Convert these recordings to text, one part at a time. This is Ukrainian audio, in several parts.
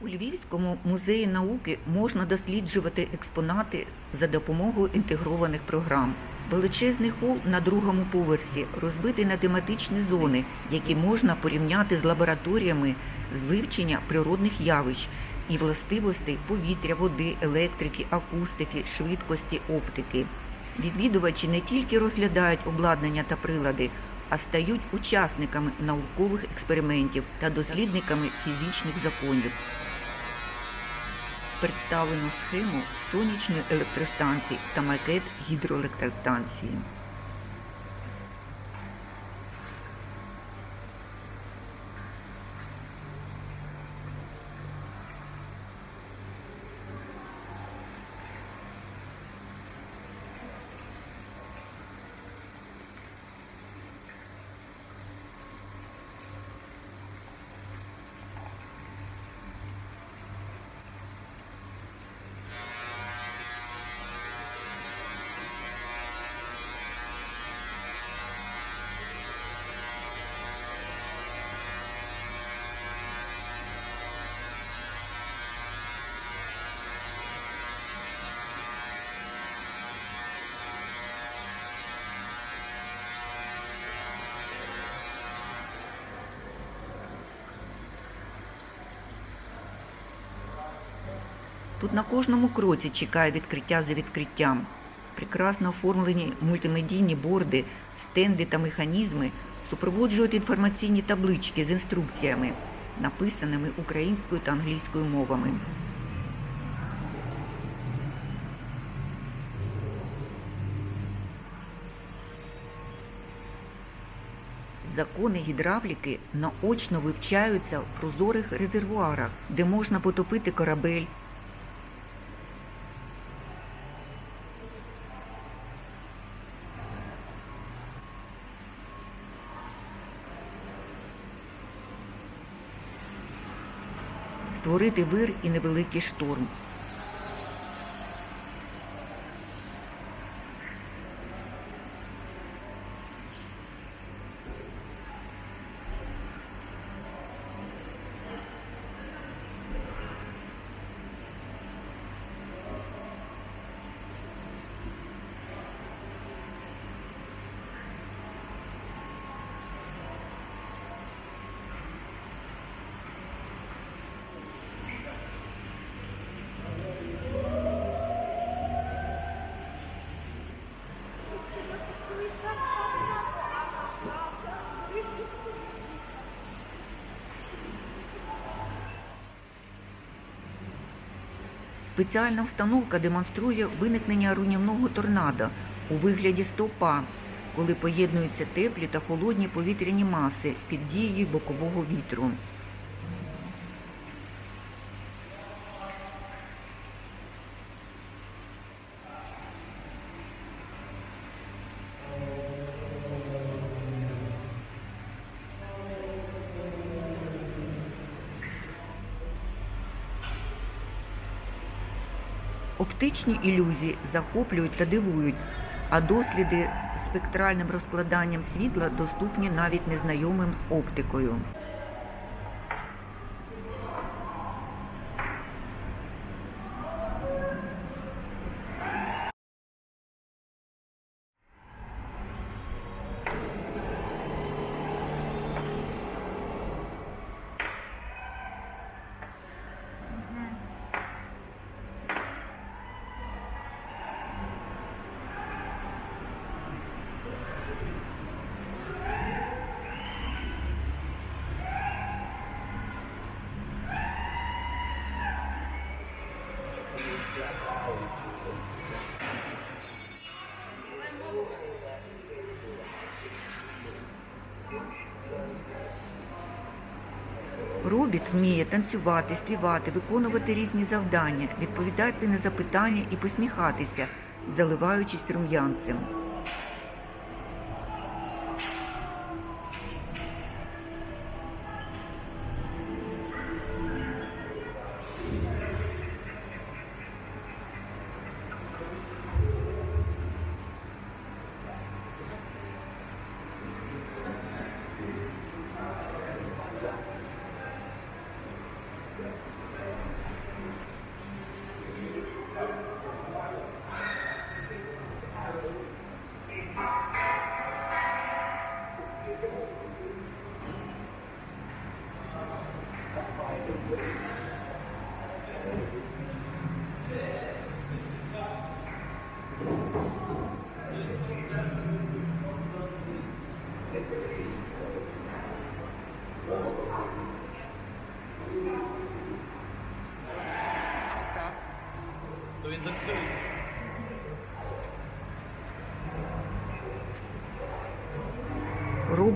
У Львівському музеї науки можна досліджувати експонати за допомогою інтегрованих програм. Величезний хол на другому поверсі розбитий на тематичні зони, які можна порівняти з лабораторіями з вивчення природних явищ і властивостей повітря, води, електрики, акустики, швидкості, оптики. Відвідувачі не тільки розглядають обладнання та прилади, а стають учасниками наукових експериментів та дослідниками фізичних законів. Представлено схему сонячної електростанції та макет гідроелектростанції. Тут на кожному кроці чекає відкриття за відкриттям. Прекрасно оформлені мультимедійні борди, стенди та механізми супроводжують інформаційні таблички з інструкціями, написаними українською та англійською мовами. Закони гідравліки наочно вивчаються в прозорих резервуарах, де можна потопити корабель, створити вир і невеликий шторм. Спеціальна встановка демонструє виникнення руйнівного торнадо у вигляді стовпа, коли поєднуються теплі та холодні повітряні маси під дією бокового вітру. Оптичні ілюзії захоплюють та дивують, а досліди спектральним розкладанням світла доступні навіть незнайомим оптикою. Робіт вміє танцювати, співати, виконувати різні завдання, відповідати на запитання і посміхатися, заливаючись рум'янцем.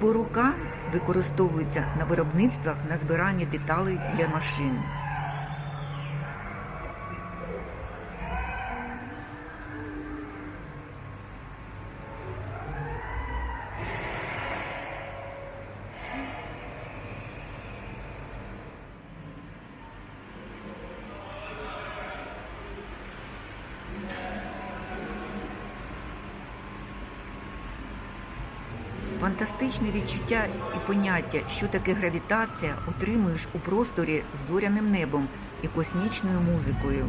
Роборука використовується на виробництвах на збиранні деталей для машин. Фантастичне відчуття і поняття, що таке гравітація, отримуєш у просторі з зоряним небом і космічною музикою.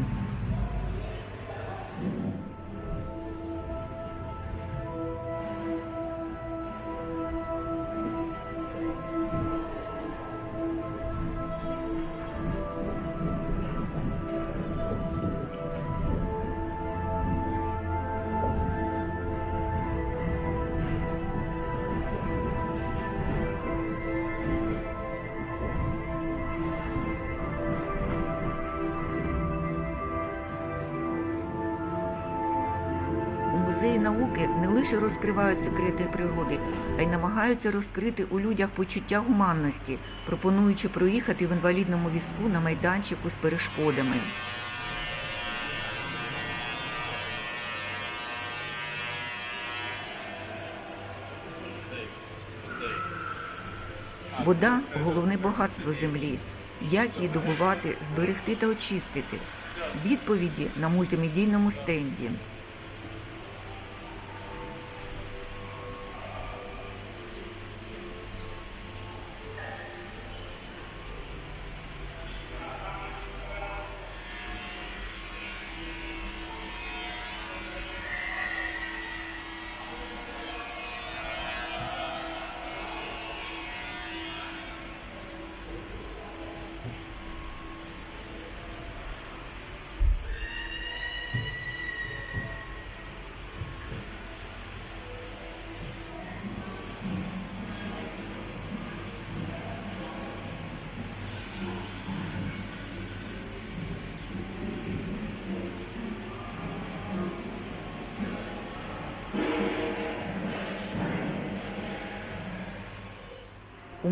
Науки не лише розкривають секрети природи, а й намагаються розкрити у людях почуття гуманності, пропонуючи проїхати в інвалідному візку на майданчику з перешкодами. Вода головне багатство землі. Як її добувати, зберегти та очистити? Відповіді на мультимедійному стенді.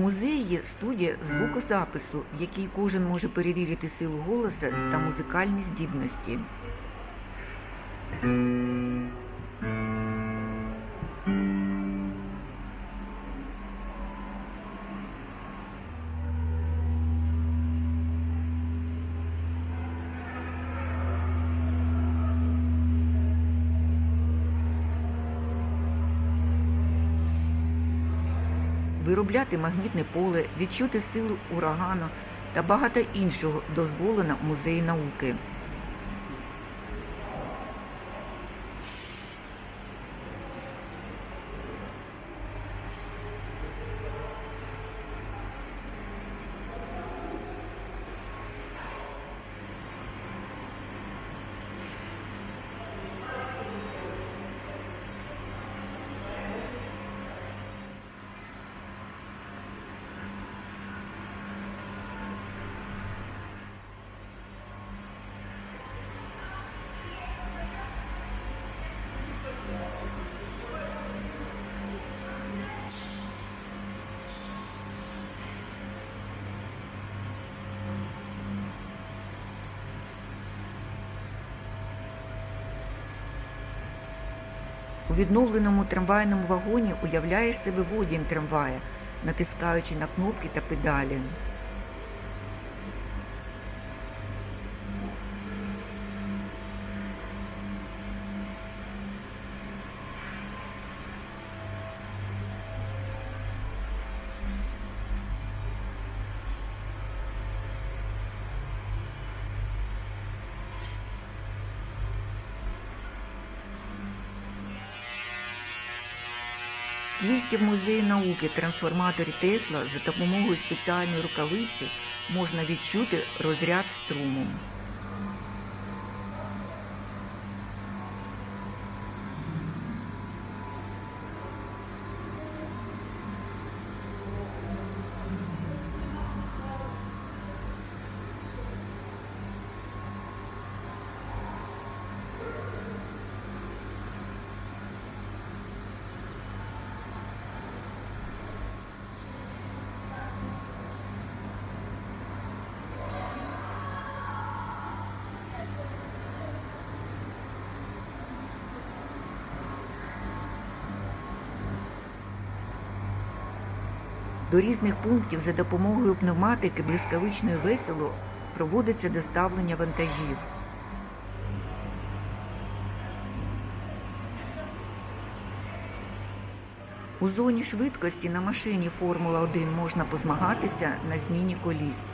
Музеї студія звукозапису, в якій кожен може перевірити силу голоса та музикальні здібності. Виробляти магнітне поле, відчути силу урагану та багато іншого дозволено в музеї науки. У відновленому трамвайному вагоні уявляєш себе водієм трамвая, натискаючи на кнопки та педалі. Тільки музею науки трансформаторі Тесла за допомогою спеціальної рукавиці можна відчути розряд струму. До різних пунктів за допомогою пневматики блискавичної весело проводиться доставлення вантажів. У зоні швидкості на машині Формула 1 можна позмагатися на зміні коліс.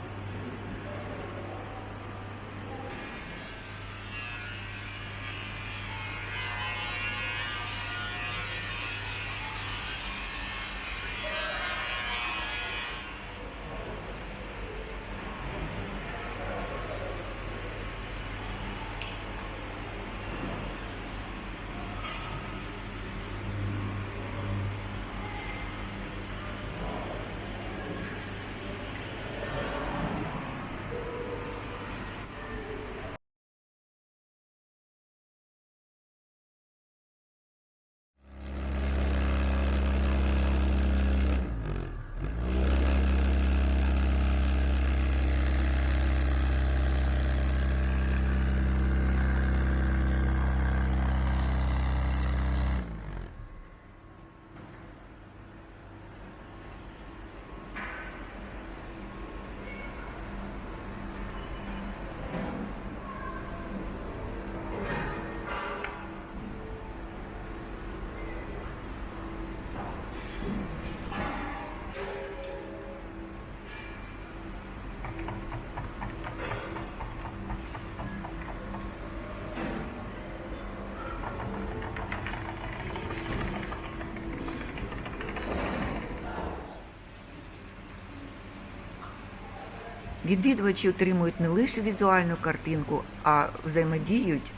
Відвідувачі отримують не лише візуальну картинку, а взаємодіють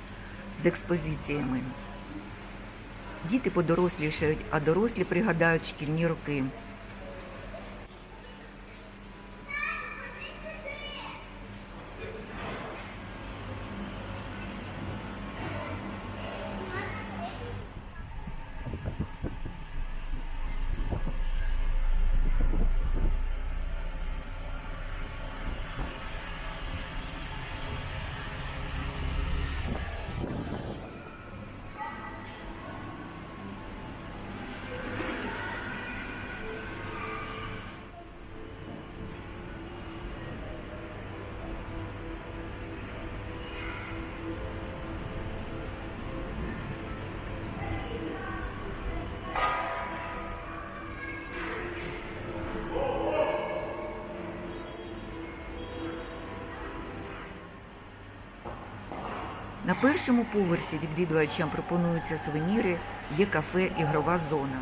з експозиціями. Діти подорослішають, а дорослі пригадають шкільні роки. На першому поверсі відвідувачам пропонуються сувеніри, є кафе, ігрова зона.